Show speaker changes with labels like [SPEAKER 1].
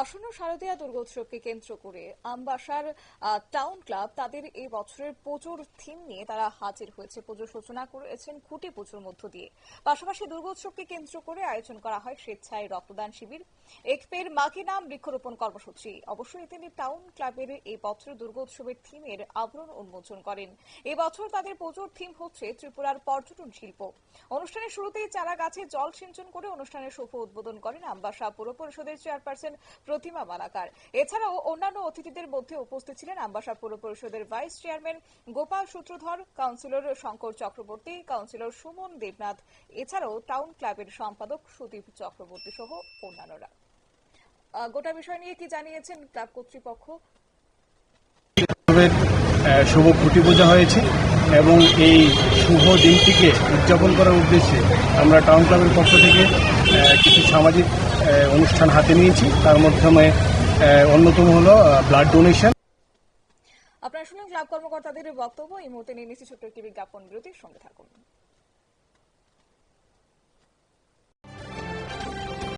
[SPEAKER 1] আসন্ন শারদীয়া দুর্গোৎসবকে কেন্দ্র করে আমবাসার টাউন ক্লাব তাদের এই বছরের পুজোর থিম নিয়ে তারা হাজির হয়েছে। পুজোর সূচনা করেছেন খুঁটি পুজোর মধ্য দিয়ে। পাশাপাশি দুর্গোৎসবকে কেন্দ্র করে আয়োজন করা হয় স্বেচ্ছায় রক্তদান শিবির, একপের মাকে নাম বৃক্ষরোপণ কর্মসূচি। অবশ্যই তিনি টাউন ক্লাবের এই বছরের দুর্গোৎসবের থিমের আবরণ উন্মোচন করেন। এই বছর তাদের পুজোর থিম হচ্ছে ত্রিপুরার পর্যটন শিল্প। অনুষ্ঠানের শুরুতেই চারা গাছে জল সিঞ্চন করে অনুষ্ঠানের শুভ উদ্বোধন করেন আমবাসা পুর পরিষদের চেয়ারপারসন প্রতিমা মালাকার। এছাড়াও অন্যান্য অতিথিদের মধ্যে উপস্থিত ছিলেন আম্বাসা পৌর পরিষদের vice chairman Gopal Sutradhar, councillor Shankar Chakraborty, councillor Suman Debnath. এছাড়াও টাউন ক্লাবের সম্পাদক সুদীপ চক্রবর্তী সহ অন্যান্যরা। গোটা বিষয় নিয়ে কি জানিয়েছেন ক্লাব কর্তৃপক্ষ?
[SPEAKER 2] শুভ খুঁটি পূজা হয়েছে এবং এই শুভ দিনটিকে উদযাপন করার উদ্দেশ্যে আমরা টাউন ক্লাবের পক্ষ থেকে কিছু সামাজিক অনুষ্ঠান হাতে নিয়েছি। তার মাধ্যমে অন্যতম হলো ব্লাড ডোনেশন
[SPEAKER 1] আপনারা শুনুন ক্লাব কর্মকর্তাদের বক্তব্য। এই মুহূর্তে নিয়ে নিচ্ছি ছোট্ট একটি বিজ্ঞাপন বিরতির সঙ্গে থাকুন।